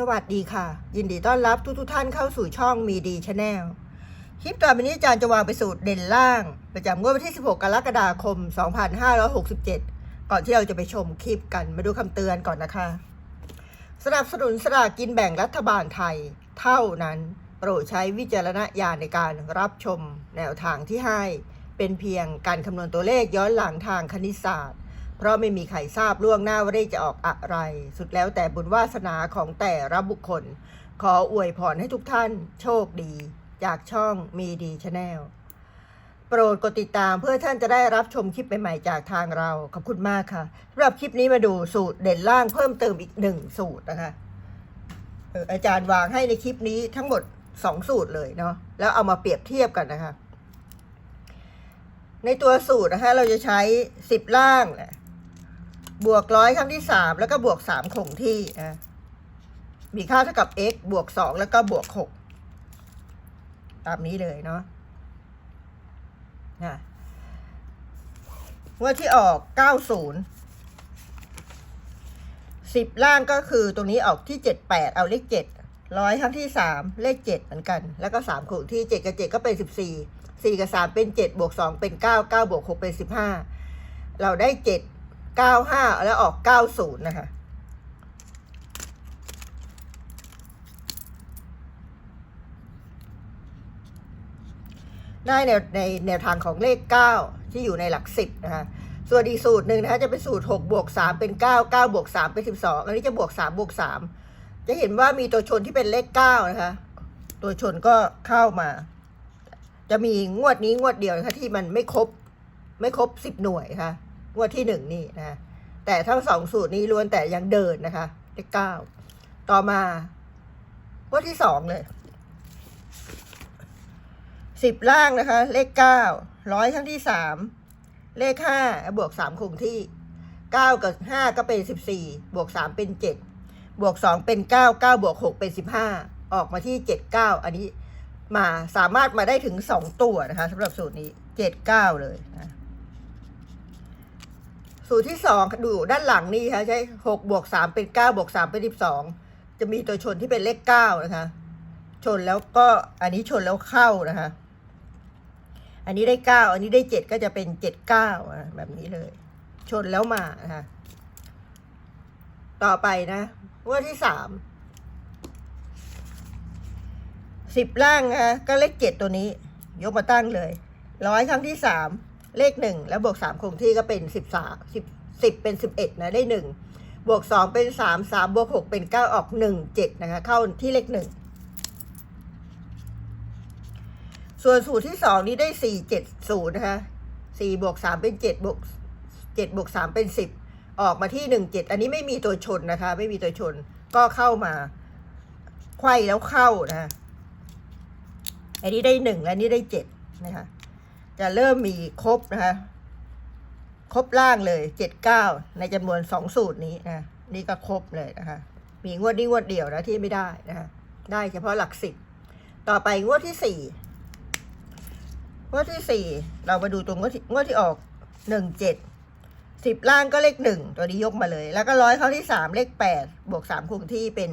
สวัสดีค่ะ ยินดีต้อนรับทุกทุกท่านเข้าสู่ช่องมีดีชาแนลคลิปต่อไปนี้อาจารย์จะวางไปสูตรเด่นล่าง ประจำงวดวันที่ 16 กรกฎาคม 2567 ก่อนที่เราจะไปชมคลิปกันมาดูคำเตือนก่อนนะคะ สนับสนุนสลากกินแบ่งรัฐบาลไทย เท่านั้น โปรดใช้วิจารณญาณในการรับชมแนวทางที่ให้ เป็นเพียงการคำนวณตัวเลขย้อนหลังทางคณิตศาสตร์ เพราะไม่มีใครทราบล่วงหน้าว่าเลขจะออกอะไร สุดแล้วแต่บุญวาสนาของแต่ละบุคคล ขออวยพรให้ทุกท่านโชคดี จากช่องมีดีชาแนลโปรดกดติดตามเพื่อท่านจะได้รับชมคลิปใหม่ๆจากทางเรา ขอบคุณมากค่ะสำหรับคลิปนี้มาดูสูตรเด่นล่างเพิ่มเติมอีกหนึ่งสูตรนะคะอออาจารย์วางให้ในคลิปนี้ทั้งหมดสองสูตรเลยเนาะแล้วเอามาเปรียบเทียบกันนะคะ ในตัวสูตรนะคะเราจะใช้สิบล่างแหละ บวกร้อยครั้งที่สามแล้วก็บวกสามคงที่นะมีค่าเท่ากับ x บวกสองแล้วก็บวกหกตามนี้เลยเนาะนะว่าที่ออกเก้าศูนย์สิบล่างก็คือตรงนี้ออกที่เจ็ดแปดเอาเลขเจ็ดร้อยครั้งที่สามเลขเจ็ดเหมือนกัน แล้วก็สามคงที่เจ็ดกับเจ็ดก็เป็นสิบสี่สี่กับสามเป็นเจ็ดบวกสองเป็นเก้าเก้าบวกหกเป็นสิบห้าเราได้เจ็ด เก้าห้าแล้วออกเก้าศูนย์นะคะ ได้ในในแนวทางของเลขเก้าที่อยู่ในหลักสิบนะคะ ส่วนอีกสูตรหนึ่งนะคะจะเป็นสูตรหกบวกสามเป็นเก้าเก้าบวกสามเป็นสิบสองอันนี้จะบวกสามบวกสามจะเห็นว่ามีตัวชนที่เป็นเลขเก้านะคะ ตัวชนก็เข้ามา จะมีงวดนี้งวดเดียวนะคะที่มันไม่ครบไม่ครบสิบหน่วยนะคะ งวดที่หนึ่งนี่นะคะแต่ทั้งสองสูตรนี้ล้วนแต่ยังเดินนะคะเลขเก้าต่อมางวดที่สองเลยสิบล่างนะคะ เลขเก้าร้อยครั้งที่สามเลขห้าบวกสามคงที่เก้ากับห้าก็เป็นสิบสี่บวกสามเป็นเจ็ดบวกสองเป็นเก้าเก้าบวกหกเป็นสิบห้าออกมาที่เจ็ดเก้าอันนี้มาสามารถมาได้ถึงสองตัวนะคะสำหรับสูตรนี้เจ็ดเก้าเลยนะ สูตรที่สองดูด้านหลังนี่ค่ะใช้หกบวกสามเป็นเก้าบวกสามเป็นสิบสองจะมีตัวชนที่เป็นเลขเก้านะคะ ชนแล้วก็อันนี้ชนแล้วเข้านะคะ อันนี้ได้เก้าอันนี้ได้เจ็ดก็จะเป็นเจ็ดเก้าแบบนี้เลย ชนแล้วมานะคะต่อไปนะว่าที่สามสิบล่างนะคะก็เลขเจ็ดตัวนี้ ยกมาตั้งเลย ร้อยครั้งที่สาม เลขหนึ่งแล้วบวกสามคงที่ก็เป็นสิบสามสิบสิบเป็นสิบเอ็ดนะได้หนึ่งบวกสองเป็นสามสามบวกหกเป็นเก้าออกหนึ่งเจ็ดนะคะ เข้าที่เลขหนึ่งส่วนสูตรที่สองนี้ได้สี่เจ็ดศูนย์นะคะสี่บวกสามเป็นเจ็ดบวกเจ็ดบวกสามเป็นสิบออกมาที่หนึ่งเจ็ดอันนี้ไม่มีตัวชนนะคะ ไม่มีตัวชนก็เข้ามาไขว้แล้วเข้านะะอันนี้ได้หนึ่งและนี่ได้เจ็ดนะคะ จะเริ่มมีครบนะคะ ครบล่างเลยเจ็ดเก้าในจำนวนสองสูตรนี้นะนี่ก็ครบเลยนะคะ มีงวดนี้งวดเดียวนะที่ไม่ได้นะคะได้เฉพาะหลักสิบต่อไปงวดที่สี่งวดที่สี่เรามาดูตรงงวดที่งวดที่ออกหนึ่งเจ็ดสิบล่างก็เลขหนึ่งตัวนี้ยกมาเลย แล้วก็ร้อยเข้าที่สามเลขแปดบวกสามคงที่เป็น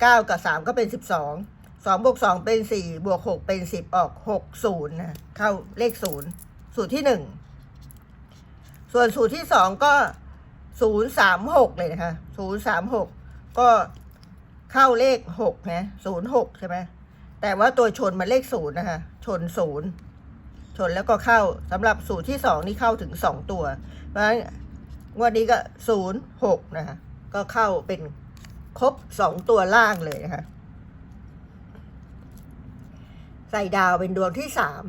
เก้ากับสามก็เป็นสิบสอง สองบวกสองเป็นสี่บวกหกเป็นสิบออกหกศูนย์นะเข้าเลขศูนย์สูตรที่หนึ่งส่วนสูตรที่สองก็ศูนย์สามหกเลยนะคะศูนย์สามหกก็เข้าเลขหกนะศูนย์หกใช่ไหมแต่ว่าตัวชนมันเลขศูนย์นะคะชนศูนย์ชนแล้วก็เข้าสำหรับสูตรที่สองนี่เข้าถึงสองตัว เพราะฉะนั้นงวดนี้ก็ศูนย์หกนะคะก็เข้าเป็นครบสองตัวล่างเลยนะคะ ใส่ดาวเป็นดวงที่สาม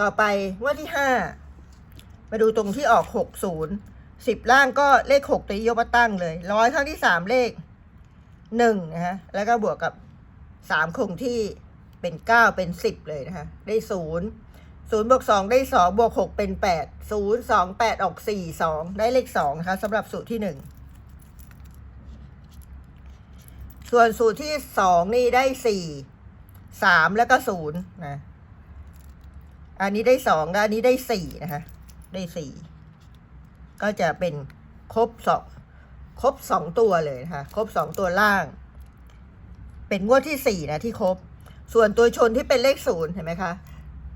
ต่อไปงวดที่ห้ามาดูตรงที่ออกหกศูนย์สิบล่างก็เลขหกตัวยกมาตั้งเลยร้อยครั้งที่สามเลขหนึ่งนะฮะแล้วก็บวกกับสามคงที่เป็นเก้าเป็นสิบเลยนะคะได้ศูนย์ศูนย์บวกสองได้สองบวกหกเป็นแปดศูนย์สองแปดออกสี่สองได้เลขสองนะคะสำหรับสูตรที่หนึ่งส่วนสูตรที่สองนี่ได้สี่ สามแล้วก็ศูนย์นะ อันนี้ได้สองอันนี้ได้สี่นะคะ ได้สี่ก็จะเป็นครบสองครบสองตัวเลยนะคะครบสองตัวล่าง เป็นงวดที่สี่นะที่ครบ ส่วนตัวชนที่เป็นเลขศูนย์เห็นไหมคะ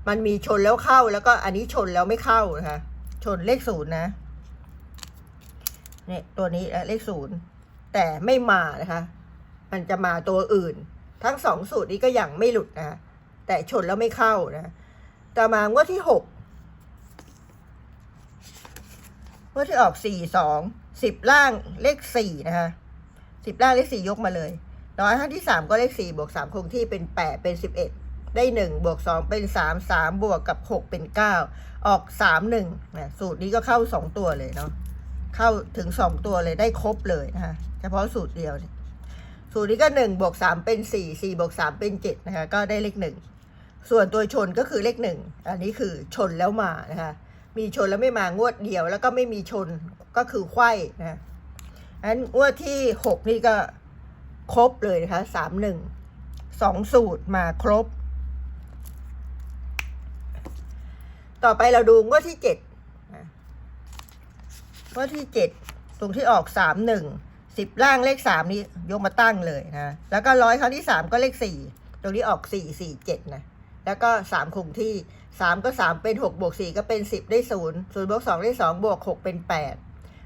มันมีชนแล้วเข้าแล้วก็อันนี้ชนแล้วไม่เข้านะคะ ชนเลขศูนย์นะเนี่ยตัวนี้เลขศูนย์แต่ไม่มานะคะ มันจะมาตัวอื่น ทั้งสองสูตรนี้ก็ยังไม่หลุดนะ แต่ชนแล้วไม่เข้านะต่อมางวดที่หกงวดที่ออกสี่สองสิบล่างเลขสี่นะคะสิบล่างเลขสี่ยกมาเลยน้อยครั้งที่สามก็เลขสี่บวกสามคงที่เป็นแปดเป็นสิบเอ็ดได้หนึ่งบวกสองเป็นสามสามบวกกับหกเป็นเก้าออกสามหนึ่งนะสูตรนี้ก็เข้าสองตัวเลยเนาะเข้าถึงสองตัวเลยได้ครบเลยนะคะเฉพาะสูตรเดียวเนี่ย สูตรนี้ก็หนึ่งบวกสามเป็นสี่สี่บวกสามเป็นเจ็ดนะคะก็ได้เลขหนึ่งส่วนตัวชนก็คือเลขหนึ่งอันนี้คือชนแล้วมานะคะมีชนแล้วไม่มางวดเดียว แล้วก็ไม่มีชนก็คือไข้นะอันงวดที่หกนี่ก็ครบเลยนะคะสามหนึ่งสองสูตรมาครบ ต่อไปเราดูงวดที่เจ็ดนะงวดที่เจ็ดตรงที่ออกสามหนึ่ง สิบล่างเลขสามนี้ยกมาตั้งเลยนะ แล้วก็ร้อยครั้งที่สามก็เลขสี่ตรงนี้ออกสี่สี่เจ็ดนะ แล้วก็สามคงที่สามก็สามเป็นหกบวกสี่ก็เป็นสิบได้ศูนย์ศูนย์บวกสองได้สองบวกหกเป็นแปด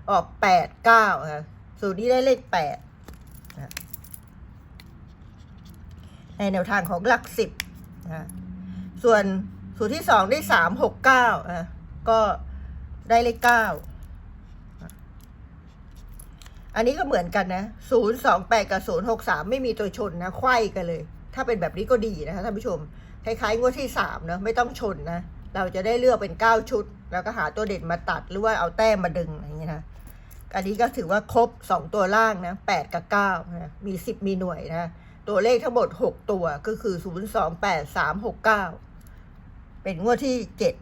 ออกแปดเก้าค่ะสูตรนี้ได้เลขแปดในแนวทางของหลักสิบนะส่วนสูตรที่สองได้สามหกเก้าอะก็ได้เลขเก้า อันนี้ก็เหมือนกันนะศูนย์สองแปดกับศูนย์หกสามไม่มีตัวชนนะไขว้กันเลย ถ้าเป็นแบบนี้ก็ดีนะคะท่านผู้ชม คล้ายๆงวดที่สามเนอะไม่ต้องชนนะ เราจะได้เลือกเป็นเก้าชุด แล้วก็หาตัวเด่นมาตัดหรือว่าเอาแต้มมาดึงอย่างนี้นะ อันนี้ก็ถือว่าครบสองตัวล่างนะแปดกับเก้านะมีสิบมีหน่วยนะ ตัวเลขทั้งหมดหกตัวก็คือศูนย์สองแปดสามหกเป็นงวดที่เจ็ด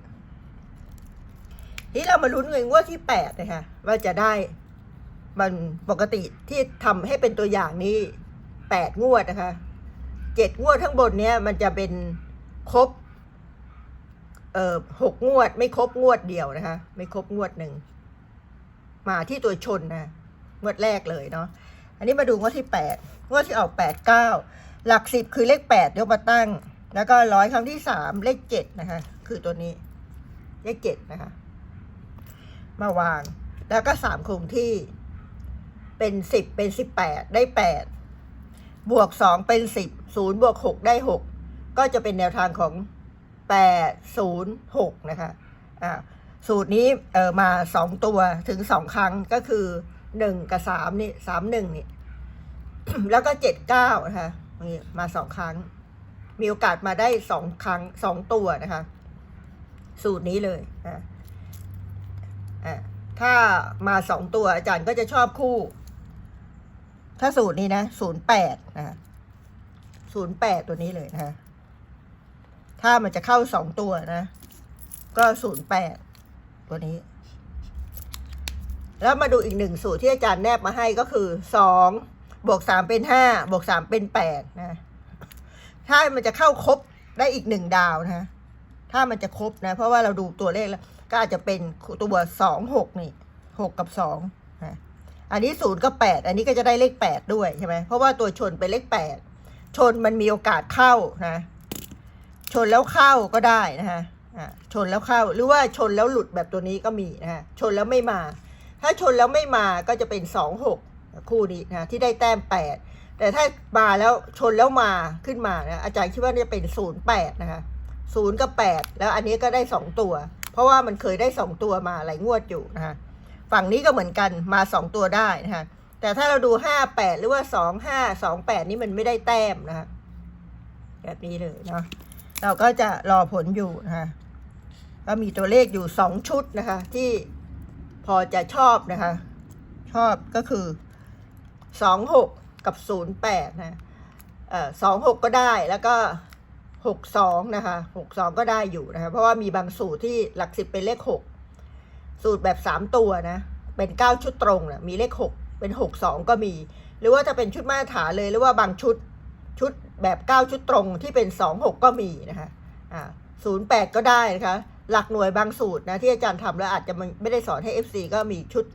ที่เรามาลุ้นเงินงวดที่แปดนะคะว่าจะได้ มันปกติที่ทำให้เป็นตัวอย่างนี้แปดงวดนะคะเจ็ดงวดข้างบนเนี้ยมันจะเป็นครบเอ่อหกงวด ไม่ครบงวดเดียวนะคะ ไม่ครบงวดหนึ่งมาที่ตัวชนนะงวดแรกเลยเนาะอันนี้มาดูงวดที่แปดงวดที่ออกแปดเก้าหลักสิบคือเลขแปดยกมาตั้ง แล้วก็ร้อยครั้งที่สามเลขเจ็ดนะคะ คือตัวนี้ เลขเจ็ดนะคะ มาวาง แล้วก็สามคงที่ เป็นสิบเป็นสิบแปดได้แปดบวกสองเป็นสิบศูนย์บวกหกได้หกก็จะเป็นแนวทางของแปดศูนย์หกนะคะอ่าสูตรนี้เออมาสองตัวถึงสองครั้งก็คือหนึ่งกับสามนี่สามหนึ่งนี่แล้วก็เจ็ดเก้านะคะนี่มาสองครั้ง มีโอกาสมาได้สองครั้งสองตัวนะคะ สูตรนี้เลยอ่าอ่าถ้ามาสองตัวอาจารย์ก็จะชอบคู่ ถ้าสูตรนี้นะศูนย์แปดนะศูนย์แปดตัวนี้เลยนะถ้ามันจะเข้าสองตัวนะ ก็ศูนย์แปดตัวนี้ แล้วมาดูอีกหนึ่งสูตรที่อาจารย์แนบมาให้ก็คือสองบวกสามเป็นห้าบวกสามเป็นแปดนะ ถ้ามันจะเข้าครบได้อีกหนึ่งดาวนะ ถ้ามันจะครบนะ เพราะว่าเราดูตัวเลขแล้ว ก็อาจจะเป็นตัวสองหกนี่หกกับสองนะ อันนี้ศูนย์กับแปดอันนี้ก็จะได้เลขแปดด้วยใช่ไหมเพราะว่าตัวชนเป็นเลขแปดชนมันมีโอกาสเข้านะ ชนแล้วเข้าก็ได้นะฮะชนแล้วเข้าหรือว่าชนแล้วหลุดแบบตัวนี้ก็มีนะฮะชนแล้วไม่มา ถ้าชนแล้วไม่มาก็จะเป็นสองหกคู่นี้นะที่ได้แต้มแปดแต่ถ้ามาแล้วชนแล้วมาขึ้นมานะอาจารย์คิดว่าจะเป็นศูนย์แปดนะคะศูนย์กับแปดแล้วอันนี้ก็ได้สองตัว เพราะว่ามันเคยได้สองตัวมาหลายงวดอยู่นะคะ ฝั่งนี้ก็เหมือนกันมาสองตัวได้นะคะแต่ถ้าเราดูห้าแปดหรือว่าสองห้าสองแปดนี่มันไม่ได้แต้มนะคะแบบนี้เลยเนาะเราก็จะรอผลอยู่นะคะก็มีตัวเลขอยู่สองชุดนะคะ ที่พอจะชอบนะคะ ชอบก็คือสองหกกับศูนย์แปดนะเอ่อสองหกก็ได้แล้วก็หกสองนะคะหกสองก็ได้อยู่นะคะ เพราะว่ามีบางสูตรที่หลักสิบเป็นเลขหก สูตรแบบสามตัวนะ เป็นเก้าชุดตรงนะมีเลขหกเป็นหกสองก็มี หรือว่าจะเป็นชุดมาตรฐานเลยหรือว่าบางชุดชุดแบบเก้าชุดตรงที่เป็นสองหกก็มีนะคะอ่าศูนย์แปดก็ได้นะคะ หลักหน่วยบางสูตรนะที่อาจารย์ทำแล้วอาจจะไม่ได้สอนให้ FC ก็มีชุด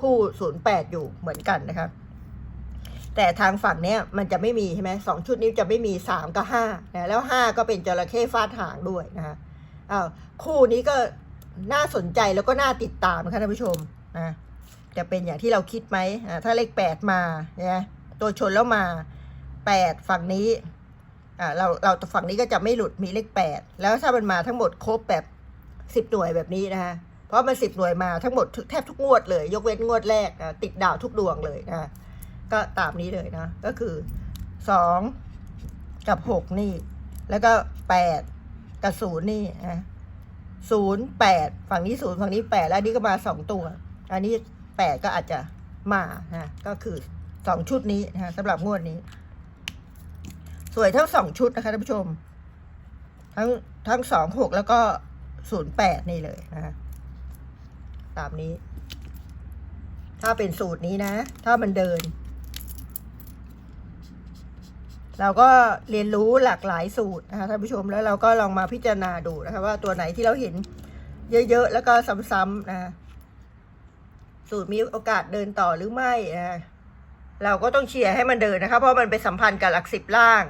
คู่ศูนย์แปดอยู่เหมือนกันนะคะแต่ทางฝั่งเนี้ยมันจะไม่มีใช่ไหมสองชุดนี้จะไม่มีสามกับห้านะแล้วห้าก็เป็นจระเข้ฟาดหางด้วยนะคะอ้าวคู่นี้ก็ น่าสนใจแล้วก็น่าติดตามนะคะท่านผู้ชมนะจะเป็นอย่างที่เราคิดไหมอ่าถ้าเลขแปดมาเนี่ยตัวชนแล้วมาแปดฝั่งนี้อ่าเราเราฝั่งนี้ก็จะไม่หลุดมีเลขแปดแล้วถ้ามันมาทั้งหมดครบแบบสิบหน่วยแบบนี้นะคะเพราะมันสิบหน่วยมาทั้งหมดแทบทุกงวดเลย ยกเว้นงวดแรกนะติดดาวทุกดวงเลยนะก็ตามนี้เลยนะก็คือสองกับหกนี่ แล้วก็แปดกับศูนย์นี่นะ ศูนย์แปดฝั่งนี้ศูนย์ฝั่งนี้แปดแล้วนนี้ก็มาสองตัว อันนี้แปดก็อาจจะมานะก็คือสองชุดนี้นะสำหรับงวดนี้ สวยทั้งสองชุดนะคะท่านผู้ชม ทั้งทั้งสองหกแล้วก็ศูนย์แปดนี่เลยนะตามนี้ ถ้าเป็นสูตรนี้นะ ถ้ามันเดิน เราก็เรียนรู้หลากหลายสูตรนะคะท่านผู้ชมแล้วเราก็ลองมาพิจารณาดูนะคะว่าตัวไหนที่เราเห็นเยอะๆ แล้วก็ซ้ำๆนะสูตรมีโอกาสเดินต่อหรือไม่นะเราก็ต้องเชียร์ให้มันเดินนะคะ เพราะมันไปสัมพันธ์กับหลักสิบล่าง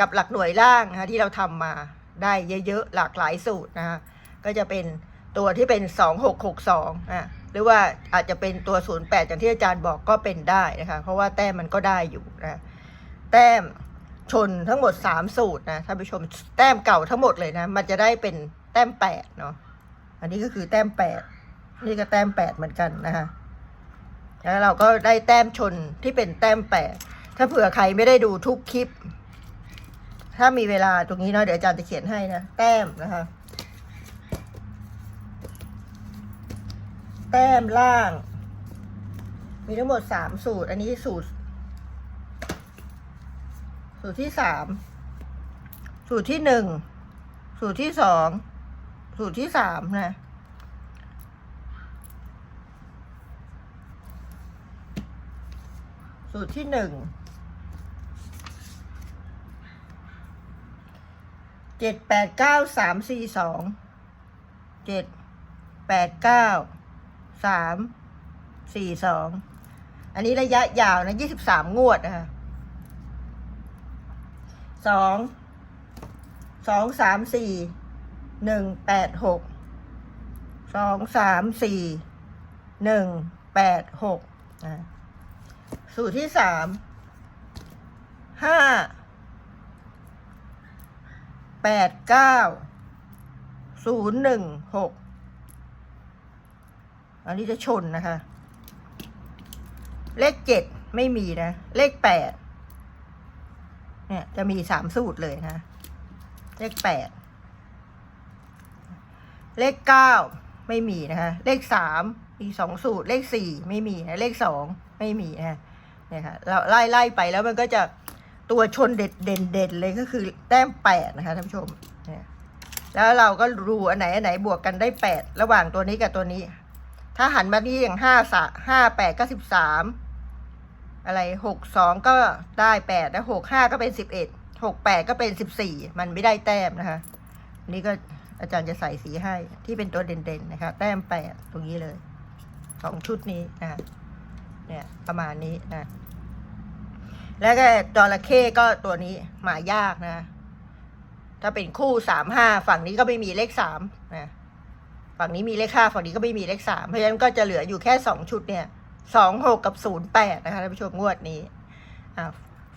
กับหลักหน่วยล่างนะคะที่เราทำมาได้เยอะๆ หลากหลายสูตรนะคะก็จะเป็นตัวที่เป็นสองหกหกสองอะหรือว่าอาจจะเป็นตัวศูนย์แปดอย่างที่อาจารย์บอกก็เป็นได้นะคะ เพราะว่าแต้มมันก็ได้อยู่นะ แต้มชนทั้งหมดสามสูตรนะท่านผู้ชมแต้มเก่าทั้งหมดเลยนะ มันจะได้เป็นแต้มแปดเนาะอันนี้ก็คือแต้มแปดนี่ก็แต้มแปดเหมือนกันนะคะแล้วเราก็ได้แต้มชนที่เป็นแต้มแปดถ้าเผื่อใครไม่ได้ดูทุกคลิป ถ้ามีเวลาตรงนี้เนาะเดี๋ยวอาจารย์จะเขียนให้นะ แต้มนะคะ แต้มล่าง มีทั้งหมดสามสูตร อันนี้สูตร สูตรที่สามสูตรที่หนึ่งสูตรที่สองสูตรที่สามนะสูตรที่หนึ่งเจ็ดแปดเก้าสามสี่สองเจ็ดแปดเก้าสามสี่สองอันนี้ระยะยาวนะยี่สิบสามงวดนะคะ สองสองสามสี่หนึ่งแปดหกสองสามสี่หนึ่งแปดหกนะสูตรที่สามห้าแปดเก้าศูนย์หนึ่งหกอันนี้จะชนนะคะ เลขเจ็ดไม่มีนะ เลขแปด เนี่ยจะมีสามสูตรเลยนะ เลขแปด เลขเก้าไม่มีนะคะ เลขสามมีสองสูตร เลขสี่ไม่มีนะ เลขสองไม่มีนะเนี่ยค่ะเราไล่ไล่ไปแล้วมันก็จะตัวชนเด็ดเด่นเด่นเลยก็คือแต้มแปดนะคะท่านผู้ชมเนี่ยแล้วเราก็รูอันไหนอันไหนบวกกันได้แปดระหว่างตัวนี้กับตัวนี้ ถ้าหันมาที่อย่างห้าสะห้าแปดก็สิบสาม อะไรหกสองก็ได้แปดแล้วหกห้าก็เป็นสิบเอ็ดหกแปดก็เป็นสิบสี่มันไม่ได้แต้มนะคะนี่ก็อาจารย์จะใส่สีให้ที่เป็นตัวเด่นๆนะคะ แต้มแปดตรงนี้เลยสองชุดนี้นะคะเนี่ยประมาณนี้นะแล้วก็จระเข้ก็ตัวนี้หมายากนะ ถ้าเป็นคู่สามห้าฝั่งนี้ก็ไม่มีเลขสามนะฝั่งนี้มีเลขห้าฝั่งนี้ก็ไม่มีเลขสามเพราะฉะนั้นก็จะเหลืออยู่แค่สองชุดเนี่ย สองหกกับศูนย์แปดนะคะท่านผู้ชมงวดนี้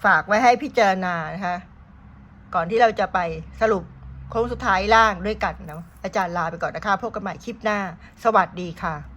ฝากไว้ให้พิจารณานะคะ ก่อนที่เราจะไปสรุปโค้งสุดท้ายล่างด้วยกันนะอาจารย์ลาไปก่อนนะคะพบกันใหม่คลิปหน้า สวัสดีค่ะ